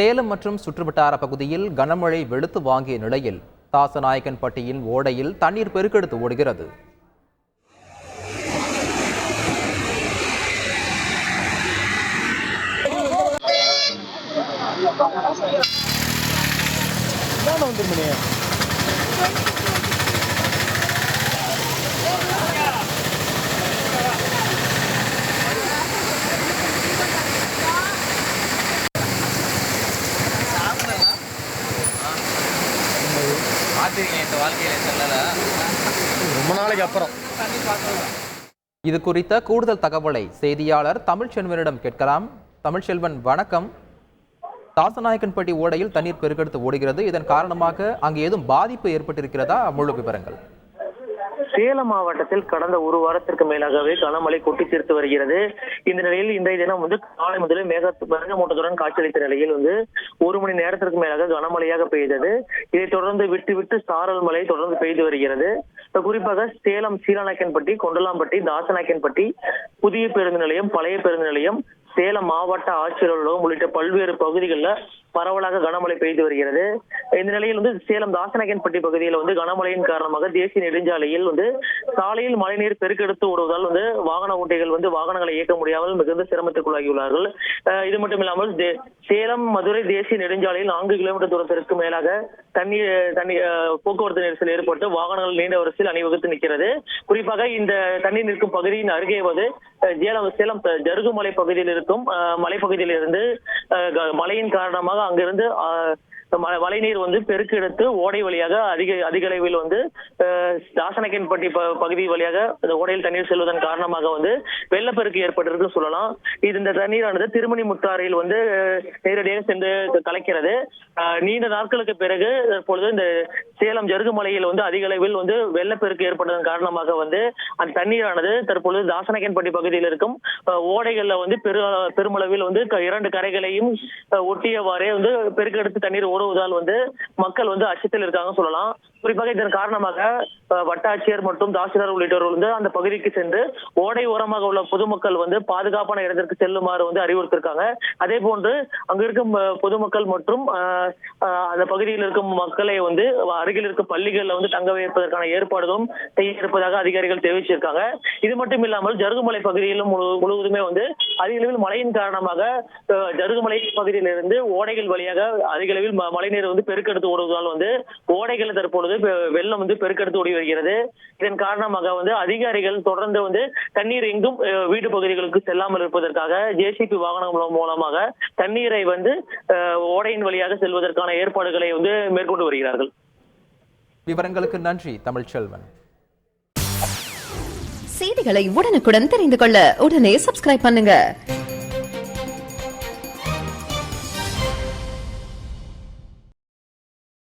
சேலம் மற்றும் சுற்றுவட்டார பகுதியில் கனமழை வெளுத்து வாங்கிய நிலையில் தாசநாயக்கன்பட்டியின் ஓடையில் தண்ணீர் பெருக்கெடுத்து ஓடுகிறது. பார்த்துருக்கேன் இந்த வாழ்க்கையில் சொல்லல. ரொம்ப நாளைக்கு அப்புறம். இது குறித்த கூடுதல் தகவலை செய்தியாளர் தமிழ்ச்செல்வனிடம் கேட்கலாம். தமிழ்ச்செல்வன் வணக்கம். தாசநாயக்கன்பட்டி ஓடையில் தண்ணீர் பெருக்கெடுத்து ஓடுகிறது. இதன் காரணமாக அங்கு ஏதும் பாதிப்பு ஏற்பட்டிருக்கிறதா? முழு விவரங்கள். சேலம் மாவட்டத்தில் கடந்த ஒரு வாரத்திற்கு மேலாகவே கனமழை கொட்டி தீர்த்து வருகிறது. இந்த நிலையில் இன்றைய தினம் வந்து காலை முதலே மேக மேகமூட்டத்துடன் காட்சியளித்த நிலையில் வந்து ஒரு மணி நேரத்திற்கு மேலாக கனமழையாக பெய்தது. இதைத் தொடர்ந்து விட்டு விட்டு சாரல் மழை தொடர்ந்து பெய்து வருகிறது. குறிப்பாக சேலம் சீலநாயக்கன்பட்டி கொண்டலாம்பட்டி தாசநாயக்கன்பட்டி புதிய பேருந்து நிலையம் பழைய பேருந்து நிலையம் சேலம் மாவட்ட ஆட்சியர் அலுவலகம் உள்ளிட்ட பல்வேறு பகுதிகளில் பரவலாக கனமழை பெய்து வருகிறது. இந்த நிலையில் வந்து சேலம் தாசநாயக்கன்பட்டி பகுதியில் வந்து கனமழையின் காரணமாக தேசிய நெடுஞ்சாலையில் வந்து சாலையில் மழைநீர் பெருக்கெடுத்து ஓடுவதால் வந்து வாகன ஓட்டிகள் வந்து வாகனங்களை இயக்க முடியாமல் மிகுந்த சிரமத்துக்குள்ளாகியுள்ளார்கள். அஹ் இது மட்டும் இல்லாமல் தே- சேலம் மதுரை தேசிய நெடுஞ்சாலையில் நான்கு கிலோமீட்டர் தூரத்திற்கு மேலாக தண்ணீர் தண்ணீர் அஹ், போக்குவரத்து நெரிசல் ஏற்பட்டு வாகனங்கள் நீண்ட வரிசையில் அணிவகுத்து நிற்கிறது. குறிப்பாக இந்த தண்ணீர் நிற்கும் பகுதியின் அருகே வந்து சேலம் சேலம் ஜருகுமலை பகுதியில் இருக்கும் மலைப்பகுதியில் இருந்து க- மழையின் காரணமாக அங்கிருந்து அஹ், மழைநீர் வந்து பெருக்கெடுத்து ஓடை வழியாக அதிக அதிக அளவில் வந்து தாசனக்கன்பட்டி ப- பகுதி வழியாக இந்த ஓடையில் தண்ணீர் செல்வதன் காரணமாக வந்து வெள்ளப்பெருக்கு ஏற்பட்டிருக்கு சொல்லலாம். இது இந்த தண்ணீரானது திருமணி முத்தாறையில் வந்து நேரடியாக சென்று கலைக்கிறது. நீண்ட நாட்களுக்கு பிறகு தற்பொழுது இந்த சேலம் ஜருகுமலையில் வந்து அதிக அளவில் வந்து வெள்ளப்பெருக்கு ஏற்பட்டதன் காரணமாக வந்து அந்த தண்ணீரானது தற்பொழுது தாசனகன்பட்டி பகுதியில் இருக்கும் ஓடைகள்ல வந்து பெரு பெருமளவில் வந்து இரண்டு கரைகளையும் ஒட்டியவாறே வந்து பெருக்கெடுத்து தண்ணீர் ஓடுவதால் வந்து மக்கள் வந்து அச்சத்தில் இருக்காங்க சொல்லலாம். குறிப்பாக இதன் காரணமாக வட்டாட்சியர் மற்றும் தாசில்தார் உள்ளிட்டோர் வந்து அந்த பகுதிக்கு சென்று ஓடை ஓரமாக உள்ள பொதுமக்கள் வந்து பாதுகாப்பான இடத்திற்கு செல்லுமாறு வந்து அறிவுறுத்திருக்காங்க. அதே போன்று அங்க இருக்கும் பொதுமக்கள் மற்றும் அந்த பகுதியில் இருக்கும் மக்களை வந்து அருகில் இருக்கும் பள்ளிகளில் வந்து தங்க வைப்பதற்கான ஏற்பாடுகளும் செய்ய இருப்பதாக அதிகாரிகள் தெரிவிச்சிருக்காங்க. இது மட்டும் இல்லாமல் ஜருகுமலை பகுதியிலும் முழுவதுமே வந்து அதிக அளவில் மழையின் காரணமாக ஜருகுமலை பகுதியிலிருந்து ஓடைகள் வழியாக அதிக அளவில் மழைநீர் வந்து பெருக்கெடுத்து ஓடுவதால் வந்து ஓடைகள் தற்பொழுது வெள்ளம் வந்து பெருக்கெடுத்து ஓடி வருகிறது. இதன் காரணமாக வந்து அதிகாரிகள் தொடர்ந்து வந்து தண்ணீர் எங்கும் வீடு வீட்டு பகுதிகளுக்கு செல்லாமல் இருப்பதற்காக ஜேசிபி வாகனம் மூலம்- மூலமாக தண்ணீரை வந்து ஓடையின் வழியாக செல்வதற்கான ஏற்பாடுகளை வந்து மேற்கொண்டு வருகிறார்கள். விவரங்களுக்கு நன்றி தமிழ்ச்செல்வன் செய்திகளை உடனுக்குடன் தெரிந்து கொள்ள உடனே சப்ஸ்கிரைப் பண்ணுங்க.